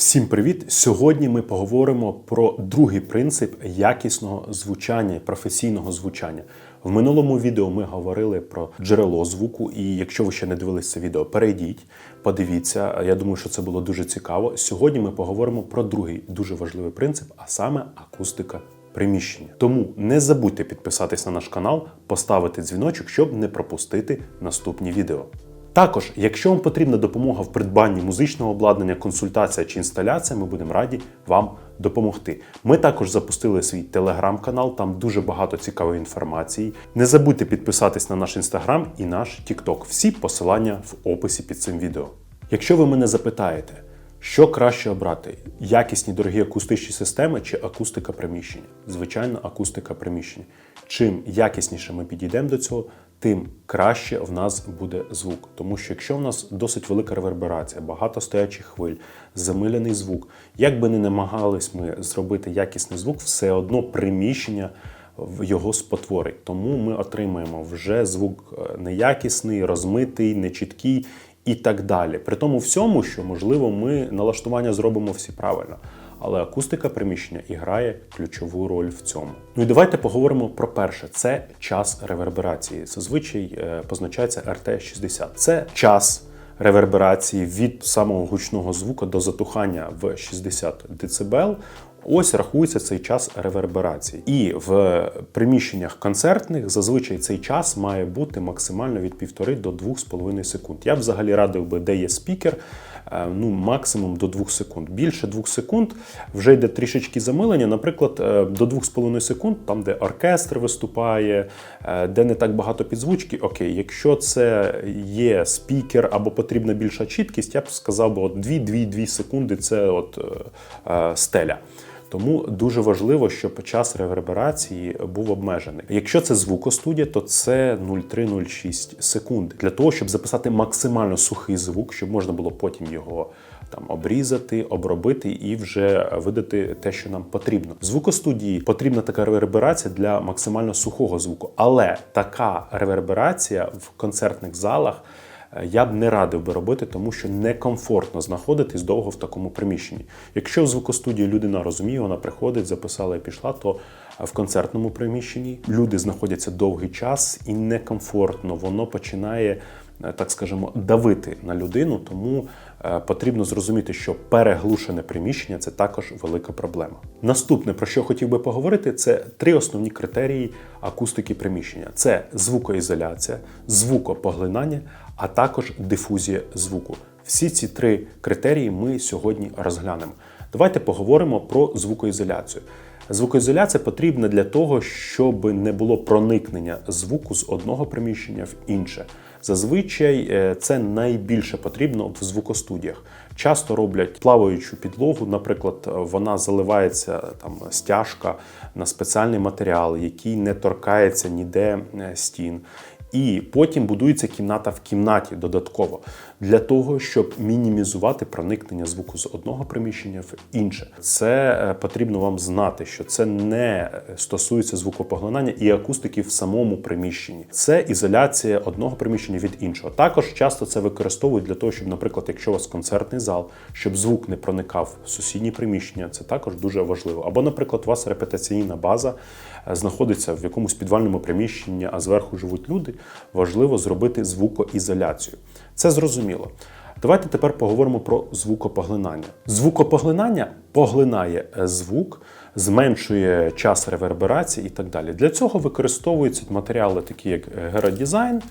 Всім привіт! Сьогодні ми поговоримо про другий принцип якісного звучання, професійного звучання. В минулому відео ми говорили про джерело звуку, і якщо ви ще не дивилися відео, перейдіть, подивіться. Я думаю, що це було дуже цікаво. Сьогодні ми поговоримо про другий дуже важливий принцип, а саме акустика приміщення. Тому не забудьте підписатись на наш канал, поставити дзвіночок, щоб не пропустити наступні відео. Також, якщо вам потрібна допомога в придбанні музичного обладнання, консультація чи інсталяція, ми будемо раді вам допомогти. Ми також запустили свій телеграм-канал, там дуже багато цікавої інформації. Не забудьте підписатись на наш інстаграм і наш тікток. Всі посилання в описі під цим відео. Якщо ви мене запитаєте, що краще обрати: якісні дорогі акустичні системи чи акустика приміщення? Звичайно, акустика приміщення. Чим якісніше ми підійдемо до цього, тим краще в нас буде звук. Тому що якщо в нас досить велика реверберація, багато стоячих хвиль, замилений звук, як би не намагались ми зробити якісний звук, все одно приміщення його спотворить. Тому ми отримаємо вже звук е, неякісний, розмитий, нечіткий і так далі. При тому всьому, що можливо, ми налаштування зробимо всі правильно. Але акустика приміщення і грає ключову роль в цьому. Ну і давайте поговоримо про перше: це час реверберації. Зазвичай е, позначається RT60. Це час реверберації від самого гучного звука до затухання в 60 дБ. Ось рахується цей час реверберації. І в приміщеннях концертних зазвичай цей час має бути максимально від 1,5 до 2,5 секунд. Я б взагалі радив би, де є спікер, е, ну максимум до 2 секунд. Більше 2 секунд вже йде трішечки замилення. Наприклад, е, до 2,5 секунд, там де оркестр виступає, е, де не так багато підзвучки. Окей, якщо це є спікер або потрібна більша чіткість, я б сказав, би, от 2-2-2 секунди це от стеля. Тому дуже важливо, щоб час реверберації був обмежений. Якщо це звукостудія, то це 0,3-0,6 секунд для того, щоб записати максимально сухий звук, щоб можна було потім його там обрізати, обробити і вже видати те, що нам потрібно. В звукостудії потрібна така реверберація для максимально сухого звуку, але така реверберація в концертних залах я б не радив би робити, тому що некомфортно знаходитись довго в такому приміщенні. Якщо в звукостудії людина розуміє, вона приходить, записала і пішла, то в концертному приміщенні люди знаходяться довгий час і некомфортно, воно починає. Так скажемо, давити на людину, тому е, потрібно зрозуміти, що переглушене приміщення це також велика проблема. Наступне, про що хотів би поговорити, це три основні критерії акустики приміщення: це звукоізоляція, звукопоглинання, а також дифузія звуку. Всі ці три критерії ми сьогодні розглянемо. Давайте поговоримо про звукоізоляцію. Звукоізоляція потрібна для того, щоб не було проникнення звуку з одного приміщення в інше. Зазвичай е, це найбільше потрібно в звукостудіях. Часто роблять плаваючу підлогу, наприклад, вона заливається там стяжка на спеціальний матеріал, який не торкається ніде е, стін. І потім будується кімната в кімнаті додатково для того, щоб мінімізувати проникнення звуку з одного приміщення в інше. Це е, потрібно вам знати, що це не стосується звукопоглинання і акустики в самому приміщенні. Це ізоляція одного приміщення від іншого. Також часто це використовують для того, щоб, наприклад, якщо у вас концертний зал, щоб звук не проникав в сусідні приміщення, це також дуже важливо. Або, наприклад, у вас репетиційна база е, знаходиться в якомусь підвальному приміщенні, а зверху живуть люди. Важливо зробити звукоізоляцію. Це зрозуміло. Давайте тепер поговоримо про звукопоглинання. Звукопоглинання поглинає е, звук, зменшує час реверберації і так далі. Для цього використовуються матеріали, такі як геродізайн.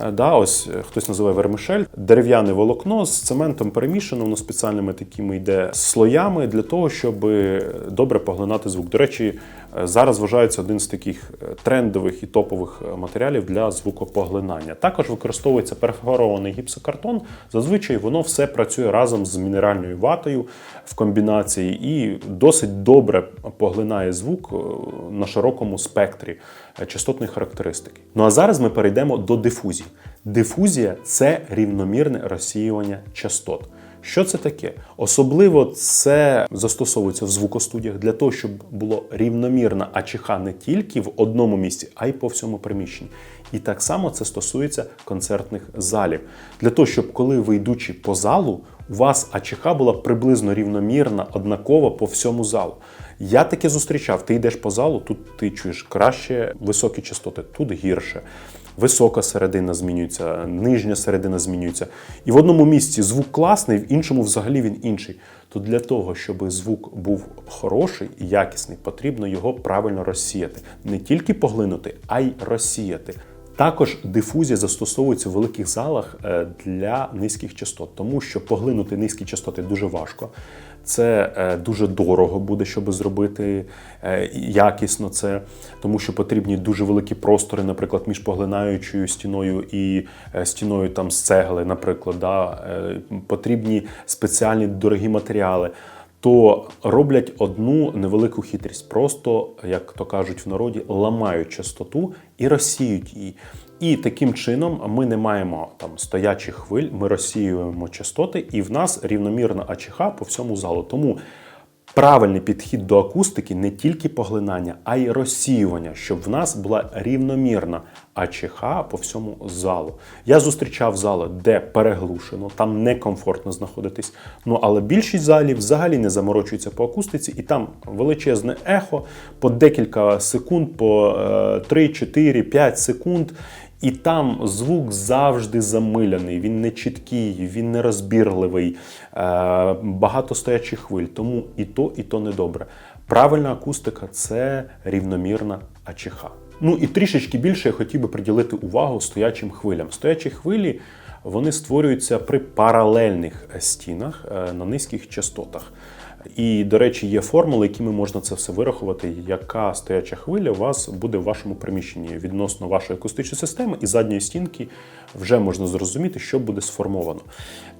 Е, да, ось е, хтось називає вермишель, дерев'яне волокно з цементом перемішано, воно спеціальними такими йде слоями для того, щоб добре поглинати звук. До речі, е, зараз вважається один з таких трендових і топових матеріалів для звукопоглинання. Також використовується перфорований гіпсокартон. Зазвичай воно все працює разом з мінеральною ватою в комбінації і досить добре поглинає звук на широкому спектрі частотної характеристики. Ну а зараз ми перейдемо до дифузії. Дифузія це рівномірне розсіювання частот. Що це таке? Особливо це застосовується в звукостудіях для того, щоб було рівномірна АЧХ не тільки в одному місці, а й по всьому приміщенні. І так само це стосується концертних залів. Для того, щоб коли ви йдучи по залу, у вас АЧХ була приблизно рівномірна, однакова по всьому залу. Я таке зустрічав. Ти йдеш по залу, тут ти чуєш краще високі частоти, тут гірше. Висока середина змінюється, нижня середина змінюється. І в одному місці звук класний, в іншому взагалі він інший. То для того, щоб звук був хороший і якісний, потрібно його правильно розсіяти. Не тільки поглинути, а й розсіяти. Також дифузія застосовується в великих залах е, для низьких частот, тому що поглинути низькі частоти дуже важко. Це е, дуже дорого буде, щоб зробити е, якісно це, тому що потрібні дуже великі простори, наприклад, між поглинаючою стіною і стіною там з цегли, наприклад, да? потрібні спеціальні дорогі матеріали. То роблять одну невелику хитрість, просто, як то кажуть в народі, ламають частоту і розсіють її. І таким чином ми не маємо там стоячих хвиль, ми розсіюємо частоти, і в нас рівномірна АЧХ по всьому залу. Тому правильний підхід до акустики не тільки поглинання, а й розсіювання, щоб в нас була рівномірна АЧХ по всьому залу. Я зустрічав зали, де переглушено, там некомфортно знаходитись. Ну але більшість залів взагалі не заморочується по акустиці, і там величезне ехо по декілька секунд, по 3, 4, 5 секунд. І там звук завжди замиляний, він не чіткий, він не розбірливий, е, багато стоячих хвиль. Тому і то, і то недобре. Правильна акустика це рівномірна АЧХ. Ну і трішечки більше я хотів би приділити увагу стоячим хвилям. Стоячі хвилі вони створюються при паралельних стінах е, на низьких частотах. І, до речі, є формули, якими можна це все вирахувати, яка стояча хвиля у вас буде в вашому приміщенні відносно вашої акустичної системи і задньої стінки вже можна зрозуміти, що буде сформовано.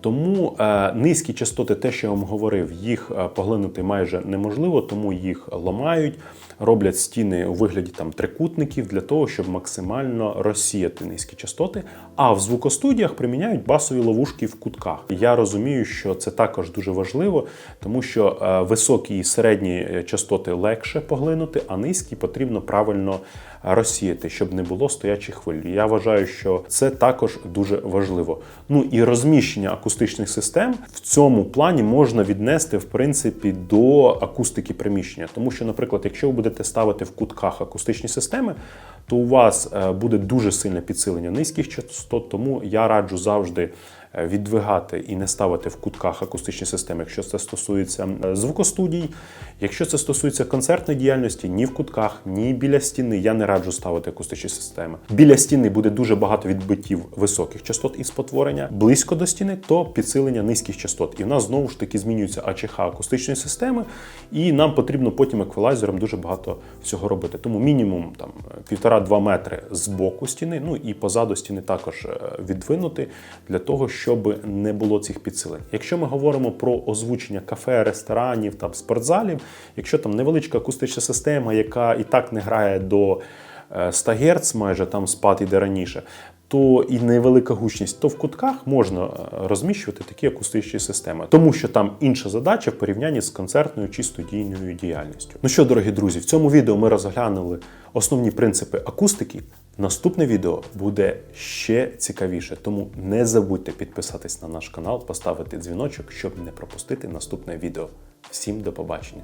Тому е, низькі частоти, те, що я вам говорив, їх е, поглинути майже неможливо, тому їх ламають, роблять стіни у вигляді там трикутників для того, щоб максимально розсіяти низькі частоти. А в звукостудіях приміняють басові ловушки в кутках. Я розумію, що це також дуже важливо, тому що е, високі і середні е, частоти легше поглинути, а низькі потрібно правильно розсіяти, щоб не було стоячих хвиль. Я вважаю, що це також дуже важливо. Ну і розміщення акустичних систем в цьому плані можна віднести в принципі до акустики приміщення, тому що, наприклад, якщо ви будете ставити в кутках акустичні системи, то у вас е, буде дуже сильне підсилення низьких частот, тому я раджу завжди віддвигати і не ставити в кутках акустичні системи, якщо це стосується е, звукостудій. Якщо це стосується концертної діяльності, ні в кутках, ні біля стіни я не раджу ставити акустичні системи. Біля стіни буде дуже багато відбиттів високих частот і спотворення. Близько до стіни то підсилення низьких частот. І в нас знову ж таки змінюється АЧХ акустичної системи, і нам потрібно потім еквалайзером дуже багато всього робити. Тому мінімум там півтора-два метри з боку стіни, ну і позаду стіни також е, відвинути для того, щоб не було цих підсилень. Якщо ми говоримо про озвучення кафе, ресторанів, там спортзалів, якщо там невеличка акустична система, яка і так не грає до е, 100 Гц, майже там спад іде раніше. То і невелика гучність, то в кутках можна е, розміщувати такі акустичні системи, тому що там інша задача в порівнянні з концертною чи студійною діяльністю. Ну що, дорогі друзі, в цьому відео ми розглянули основні принципи акустики. Наступне відео буде ще цікавіше, тому не забудьте підписатись на наш канал, поставити дзвіночок, щоб не пропустити наступне відео. Всім до побачення!